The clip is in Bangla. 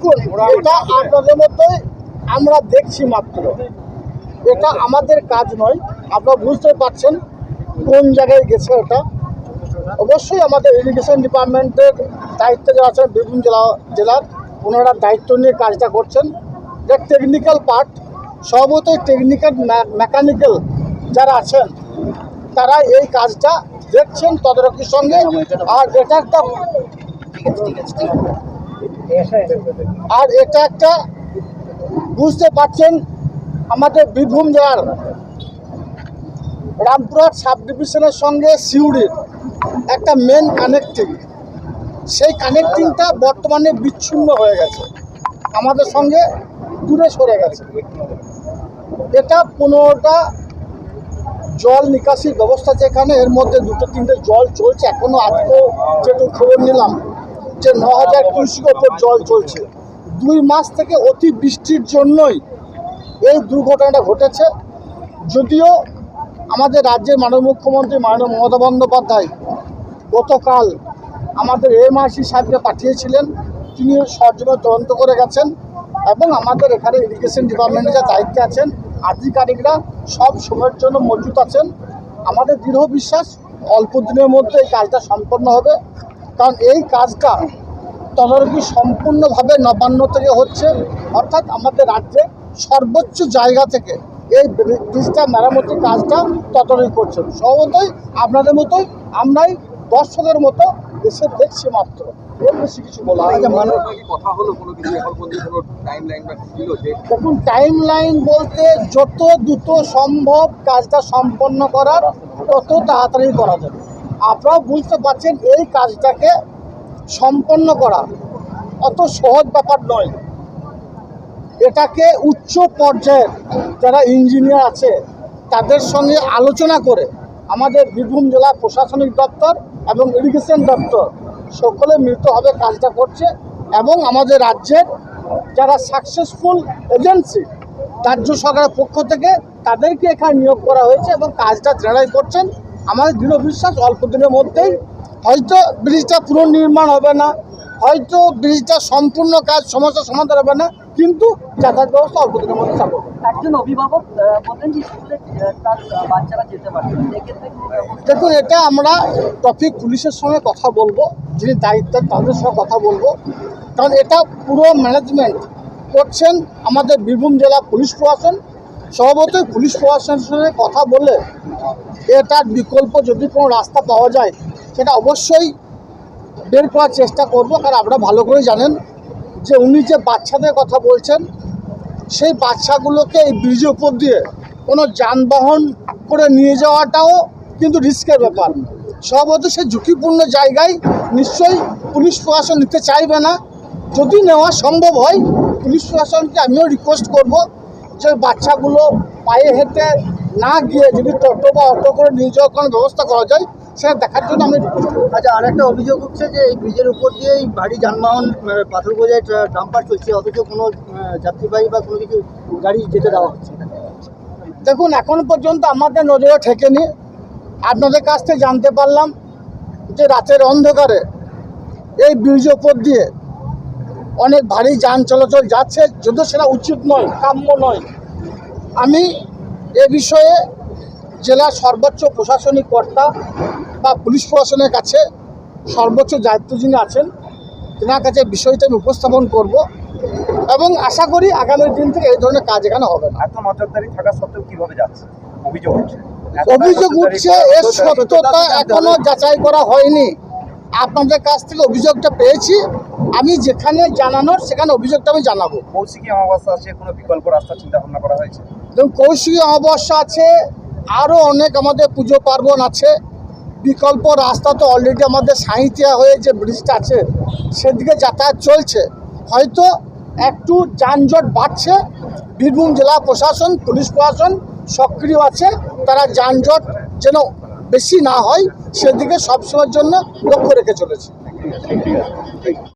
দেখুন এটা আপনাদের মতোই আমরা দেখছি মাত্র। এটা আমাদের কাজ নয় আপনারা বুঝতে পারছেন কোন জায়গায় গেছে ওটা। অবশ্যই আমাদের ইরিগেশন ডিপার্টমেন্টের দায়িত্ব যারা আছেন বীরভূম জেলা জেলার ওনারা দায়িত্ব নিয়ে কাজটা করছেন। যে টেকনিক্যাল পার্ট সর্বতই টেকনিক্যাল মেকানিক্যাল যারা আছেন তারা এই কাজটা দেখছেন তদারকির সঙ্গে। আর এটা একটা আর এটা একটা বুঝতে পারছেন আমাদের বীরভূম জেলার রামপুরহাট সাব ডিভিশনের সঙ্গে সিউড়ির একটা মেন কানেক্টিং সেই কানেক্টিংটা বর্তমানে বিচ্ছিন্ন হয়ে গেছে। আমাদের সঙ্গে দূরে সরে গেছে। এটা পনেরোটা জল নিকাশির ব্যবস্থা যেখানে, এর মধ্যে দুটো তিনটে জল চলছে। এখনও আজকেও যেটুকু খবর নিলাম যে ন হাজার কুড়ির ওপর জল চলছে। দুই মাস থেকে অতি বৃষ্টির জন্যই এই দুর্ঘটনাটা ঘটেছে। যদিও আমাদের রাজ্যের মাননীয় মুখ্যমন্ত্রী, মাননীয় মমতা বন্দ্যোপাধ্যায় গতকাল আমাদের এমআরসি সাহেবকে পাঠিয়েছিলেন। তিনি সরজমে তদন্ত করে গেছেন এবং আমাদের এখানে ইরিগেশন ডিপার্টমেন্টে যা দায়িত্বে আছেন, আধিকারিকরা সব সময়ের জন্য মজুত আছেন। আমাদের দৃঢ় বিশ্বাস, অল্প দিনের মধ্যে এই কাজটা সম্পন্ন হবে। কারণ এই কাজটা তদারকি সম্পূর্ণভাবে নবান্ন থেকে হচ্ছে অর্থাৎ আমাদের রাজ্যে সর্বোচ্চ জায়গা থেকে এই ব্রিজটা মেরামতির কাজটা তদারকি করছেন। সর্বতই আপনাদের মতোই আমরাই দর্শকের মতো এসে দেখছি মাত্র। এর বেশি কিছু বলা না। মানুষ কি কথা হলো কোনো কিছু এখন পর্যন্ত কোনো টাইম লাইন বা ছিল যে দেখুন টাইম লাইন বলতে যত দ্রুত সম্ভব কাজটা সম্পন্ন করার তত তাড়াতাড়ি করা যাবে। আপনারাও বুঝতে পারছেন এই কাজটাকে সম্পন্ন করা অত সহজ ব্যাপার নয়। এটাকে উচ্চ পর্যায়ের যারা ইঞ্জিনিয়ার আছে, তাদের সঙ্গে আলোচনা করে আমাদের বীরভূম জেলা প্রশাসনিক দপ্তর এবং ইরিগেশন দপ্তর সকলে মিলিতভাবে কাজটা করছে এবং আমাদের রাজ্যের যারা সাকসেসফুল এজেন্সি রাজ্য সরকারের পক্ষ থেকে তাদেরকে এখানে নিয়োগ করা হয়েছে এবং কাজটা যারাই করছেন আমাদের দৃঢ় বিশ্বাস অল্প দিনের মধ্যেই হয়তো ব্রিজটা পুনর্নির্মাণ হবে না হয়তো ব্রিজটা সম্পূর্ণ কাজ সমস্যার সমাধান হবে না কিন্তু যাতায়াত ব্যবস্থা অল্প দিনের মধ্যে চালু একজন অভিভাবক বললেন যে স্কুলে তার বাচ্চারা যেতে পারবে না এক্ষেত্রে কোনো ব্যবস্থা দেখুন এটা আমরা ট্রাফিক পুলিশের সঙ্গে কথা বলব যিনি দায়িত্ব তাদের সঙ্গে কথা বলব। কারণ এটা পুরো ম্যানেজমেন্ট করছেন আমাদের বীরভূম জেলা পুলিশ প্রশাসন স্বভাবতই পুলিশ প্রশাসনের কথা বলে এটার বিকল্প যদি কোনো রাস্তা পাওয়া যায়, সেটা অবশ্যই বের করার চেষ্টা করব। কারণ আপনারা ভালো করে জানেন যে উনি যে বাচ্চাদের কথা বলছেন, সেই বাচ্চাগুলোকে এই ব্রিজের উপর দিয়ে কোনো যানবাহন করে নিয়ে যাওয়াটাও কিন্তু রিস্কের ব্যাপার। সম্ভবত সে ঝুঁকিপূর্ণ জায়গায় নিশ্চয়ই পুলিশ প্রশাসন নিতে চাইবে না। যদি নেওয়া সম্ভব হয়, পুলিশ প্রশাসনকে আমিও রিকোয়েস্ট করব যে বাচ্চাগুলো পায়ে হেঁটে না গিয়ে যদি টোটো বা অটো করে নিয়ে যাওয়ার কোনো ব্যবস্থা করা যায় সেটা দেখার জন্য আমি আচ্ছা আরেকটা অভিযোগ উঠছে যে এই ব্রিজের উপর দিয়ে এই ভারী যানবাহন পাথর বোঝায় ডাম্পার চলছে অথচ কোনো যাত্রীবাহী বা কোনো কিছু গাড়ি যেতে দেওয়া হচ্ছে না। দেখুন এখন পর্যন্ত আমাদের নজরে ঠেকেনি আপনাদের কাছ থেকে জানতে পারলাম যে রাতের অন্ধকারে এই ব্রিজ ওপর দিয়ে অনেক ভারী যান চলাচল যাচ্ছে যদিও সেটা উচিত নয় কাম্য নয়। আমি এ বিষয়ে জেলার সর্বোচ্চ প্রশাসনিক কর্তা বা পুলিশ প্রশাসনের কাছে সর্বোচ্চ দায়িত্ব যিনি আছেন তেনার কাছে বিষয়টা আমি উপস্থাপন করব এবং আশা করি আগামী দিন থেকে এই ধরনের কাজ এখানে হবে না। এত নজরদারি থাকা সত্ত্বেও কীভাবে যাচ্ছে? অভিযোগ উঠছে। অভিযোগ উঠছে এর সত্যতা এখনও যাচাই করা হয়নি। আপনাদের কাছ থেকে অভিযোগটা পেয়েছি। আমি যেখানে জানানোর সেখানে অভিযোগটা আমি জানাব। কৌশিকী অমাবস্যা আছে কোনো বিকল্প রাস্তা চিন্তা ভাবনা করা হয়েছে? যেমন কৌশিকী অমাবস্যা আছে আরও অনেক আমাদের পুজো পার্বণ আছে। বিকল্প রাস্তা তো অলরেডি আমাদের সাঁইতিয়া হয়ে যে ব্রিজটা আছে সেদিকে যাতায়াত চলছে। হয়তো একটু যানজট বাড়ছে বীরভূম জেলা প্রশাসন পুলিশ প্রশাসন সক্রিয় আছে তারা যানজট যেন বেশি না হয় সেদিকে সবসময়ের জন্য লক্ষ্য রেখে চলেছে।